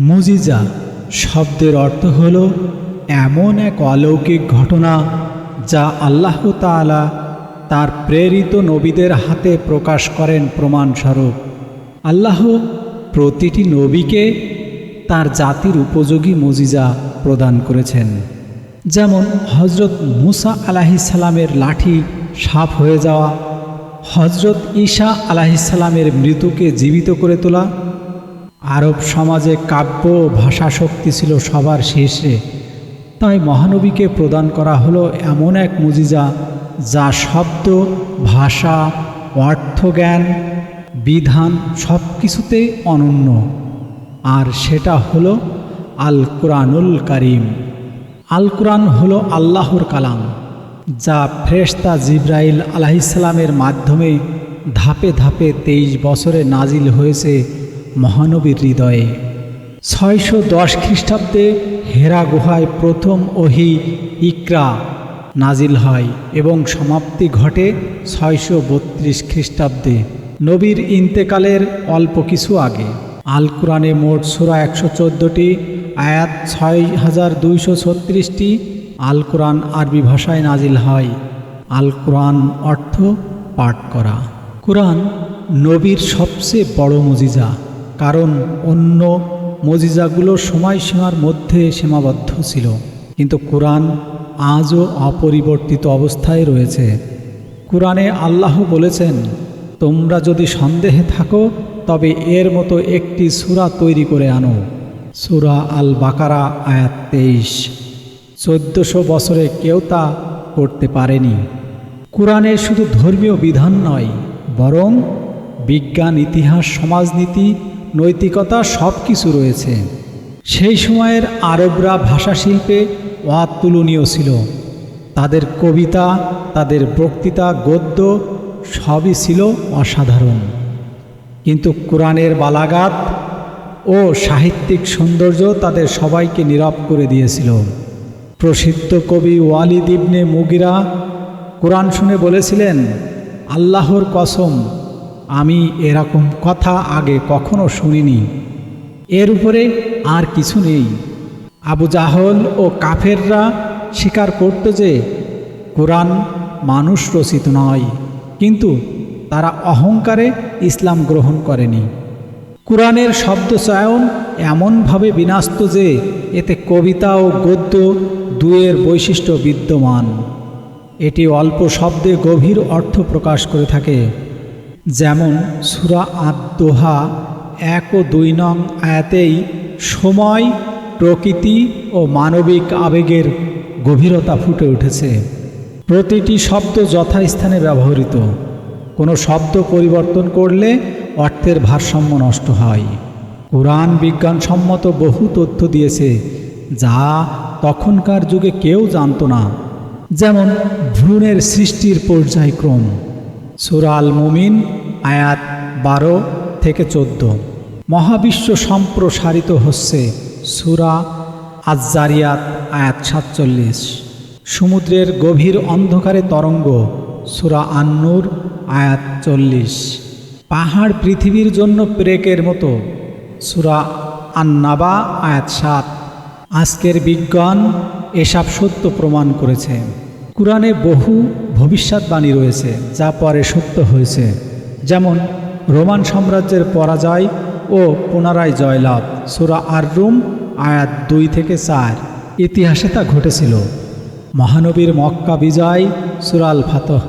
মুজিজা, শব্দের অর্থ হল এমন এক অলৌকিক ঘটনা যা আল্লাহ তাআলা তার প্রেরিত নবীদের হাতে প্রকাশ করেন প্রমাণস্বরূপ। আল্লাহ প্রতিটি নবীকে তার জাতির উপযোগী মুজিজা প্রদান করেছেন। যেমন হজরত মুসা আলাহিসাল্লামের লাঠি সাপ হয়ে যাওয়া হজরত ঈশা আলাহিসাল্লামের মৃত্যুকে জীবিত করে তোলা আরব সমাজে কাব্য ভাষা শক্তি ছিল সবার শীর্ষে। তাই মহানবীকে প্রদান করা হলো এমন এক মুজিজা যা শব্দ, ভাষা, অর্থজ্ঞান, বিধান সব কিছুতেই অনন্য। আর সেটা হলো আল কোরআনুল কারিম। আল কোরআন হলো আল্লাহর কালাম, যা ফ্রেশতা জিব্রাইল আলাহিসাল্লামের মাধ্যমে ধাপে ধাপে তেইশ বছরে নাজিল হয়েছে মহানবীর হৃদয়ে। ছয়শো দশ খ্রিস্টাব্দে হেরা গুহায় প্রথম ওহি ইকরা নাজিল হয় এবং সমাপ্তি ঘটে ছয়শো বত্রিশ খ্রিস্টাব্দে। নবীর ইন্তেকালের অল্প কিছু আগে। আল কোরআনে মোট সুরা একশো চোদ্দোটি, আয়াত ছয় হাজার দুইশো ছত্রিশটি আল কোরআন আরবি ভাষায় নাজিল হয়। আল কোরআন অর্থ পাঠ করা। কোরআন নবীর সবচেয়ে বড় মজিজা। কারণ অন্য মজিজাগুলো সময়সীমার মধ্যে সীমাবদ্ধ ছিল। কিন্তু কোরআন আজও অপরিবর্তিত অবস্থায় রয়েছে। কোরআনে আল্লাহ বলেছেন, তোমরা যদি সন্দেহে থাকো, তবে এর মতো একটি সূরা তৈরি করে আনো। সূরা আল বাকারা আয়াত তেইশ। চোদ্দশো বছরে কেউ তা করতে পারেনি। কোরআনে শুধু ধর্মীয় বিধান নয়, বরং বিজ্ঞান, ইতিহাস, সমাজনীতি নৈতিকতা সব কিছু রয়েছে। সেই সময়ের আরবরা ভাষাশিল্পে অতুলনীয় ছিল। তাদের কবিতা, তাদের বক্তৃতা, গদ্য সবই ছিল অসাধারণ। কিন্তু কোরআনের বালাগাত ও সাহিত্যিক সৌন্দর্য তাদের সবাইকে নীরব করে দিয়েছিল। প্রসিদ্ধ কবি ওয়ালিদ ইবনে মুগিরা কোরআন শুনে বলেছিলেন, আল্লাহর কসম আমি এরকম কথা আগে কখনো শুনিনি। এর উপরে আর কিছু নেই। আবু জাহল ও কাফেররা স্বীকার করত যে, কোরআন মানুষ রচিত নয়, কিন্তু তারা অহংকারে ইসলাম গ্রহণ করেনি। কোরআনের শব্দ চয়ন এমনভাবে বিনাস্ত যে, এতে কবিতা ও গদ্য দুয়ের বৈশিষ্ট্য বিদ্যমান। এটি অল্প শব্দে গভীর অর্থ প্রকাশ করে থাকে। যেমন সুরা আদোহা এক ও দুই নং আয়াতেই সময়, প্রকৃতি ও মানবিক আবেগের গভীরতা ফুটে উঠেছে। প্রতিটি শব্দ যথাস্থানে ব্যবহৃত। কোনো শব্দ পরিবর্তন করলে অর্থের ভারসাম্য নষ্ট হয়। কোরআন বিজ্ঞানসম্মত বহু তথ্য দিয়েছে যা তখনকার যুগে কেউ জানত না। যেমন ভ্রূণের সৃষ্টির পর্যায়ক্রম। সুরা আল মুমিন আয়াত বারো থেকে চোদ্দ। মহাবিশ্ব সম্প্রসারিত হচ্ছে সুরা আজারিয়াত আয়াত সাতচল্লিশ। সমুদ্রের গভীর অন্ধকারে তরঙ্গ, সুরা আন্নুর, আয়াত চল্লিশ। পাহাড় পৃথিবীর জন্য প্রেকের মতো, সুরা আন্নাবা, আয়াত সাত। আজকের বিজ্ঞান এসব সত্য প্রমাণ করেছে। কোরআনে বহু ভবিষ্যৎবাণী রয়েছে, যা পরে সত্য হয়েছে। যেমন, রোমান সাম্রাজ্যের পরাজয় ও পুনরায় জয়লাভ, সুরা আর রুম আয়াত দুই থেকে চার। ইতিহাসে তা ঘটেছিল। মহানবীর মক্কা বিজয় সুরাল ফাতহ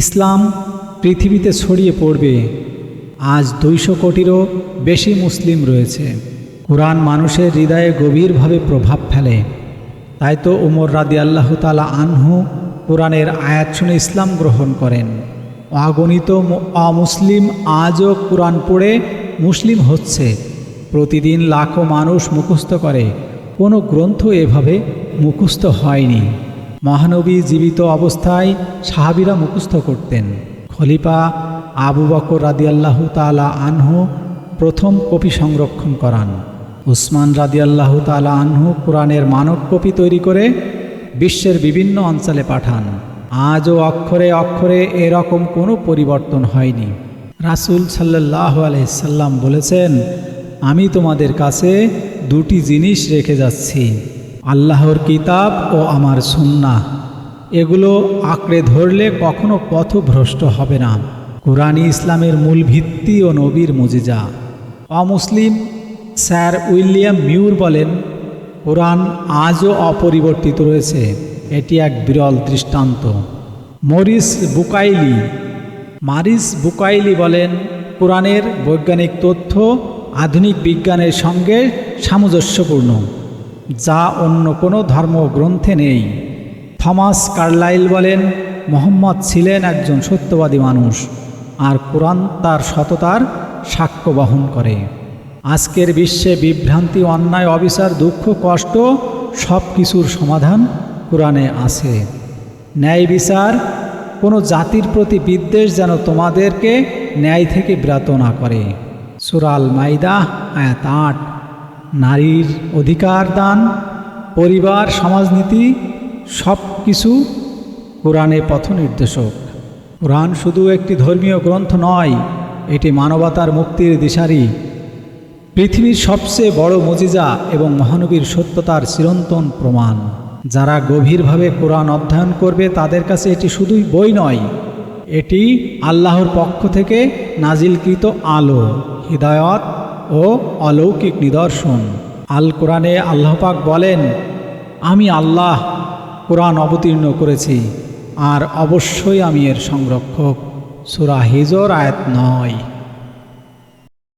ইসলাম পৃথিবীতে ছড়িয়ে পড়বে। আজ দুইশো কোটিরও বেশি মুসলিম রয়েছে। কোরআন মানুষের হৃদয়ে গভীরভাবে প্রভাব ফেলে। তাই তো উমর রাদি আল্লাহ তালা আনহু কোরআনের আয়াত শুনে ইসলাম গ্রহণ করেন। অগণিত অমুসলিম আজও কোরআন পড়ে মুসলিম হচ্ছে। প্রতিদিন লাখো মানুষ মুখস্থ করে। কোনো গ্রন্থ এভাবে মুখস্থ হয়নি। মহানবী জীবিত অবস্থায় সাহাবিরা মুখস্থ করতেন। খলিফা আবু বকর রাদিয়াল্লাহ তালা আনহু প্রথম কপি সংরক্ষণ করান। উসমান রাদিয়াল্লাহ তালা আনহু কোরআনের মানব কপি তৈরি করে বিশ্বের বিভিন্ন অঞ্চলে পাঠান। আজও অক্ষরে অক্ষরে এরকম কোনো পরিবর্তন হয়নি। রাসুল সাল্লাহ আলাইসাল্লাম বলেছেন, আমি তোমাদের কাছে দুটি জিনিস রেখে যাচ্ছি, আল্লাহর কিতাব ও আমার সুন্না এগুলো আঁকড়ে ধরলে কখনো পথভ্রষ্ট হবে না। কোরআনী ইসলামের মূল ভিত্তি ও নবীর মজিজা। অমুসলিম স্যার উইলিয়াম মিউর বলেন কোরআন আজও অপরিবর্তিত রয়েছে। এটি এক বিরল দৃষ্টান্ত। Morris Bucaille. মারিস বুকাইলি বলেন, কোরআনের বৈজ্ঞানিক তথ্য আধুনিক বিজ্ঞানের সঙ্গে সামঞ্জস্যপূর্ণ, যা অন্য কোনো ধর্মগ্রন্থে নেই। থমাস কার্লাইল বলেন, মোহাম্মদ ছিলেন একজন সত্যবাদী মানুষ, আর কোরআন তার সততার সাক্ষ্য বহন করে। আজকের বিশ্বে বিভ্রান্তি, অন্যায়, অবিচার, দুঃখ, কষ্ট সব কিছুর সমাধান কোরআনে আছে। ন্যায় বিচার কোনো জাতির প্রতি বিদ্বেষ যেন তোমাদেরকে ন্যায় থেকে বিরত না করে। সুরাল মাইদা আয়াত আট। নারীর অধিকার দান, পরিবার, সমাজনীতি সব কিছু কোরআনে পথ নির্দেশক কোরআন শুধু একটি ধর্মীয় গ্রন্থ নয়, এটি মানবতার মুক্তির দিশারি। পৃথিবীর সবচেয়ে বড় মজিজা এবং মহানবীর সত্যতার চিরন্তন প্রমাণ। যারা গভীরভাবে কোরআন অধ্যয়ন করবে, তাদের কাছে এটি শুধুই বই নয়, এটি আল্লাহর পক্ষ থেকে নাজিলকৃত আলো, হৃদায়ত ও অলৌকিক নিদর্শন। আল কোরআনে আল্লাহ পাক বলেন, আমি আল্লাহ, কোরআন অবতীর্ণ করেছি, আর অবশ্যই আমি এর সংরক্ষক। সুরা হিজর আয়াত নয়।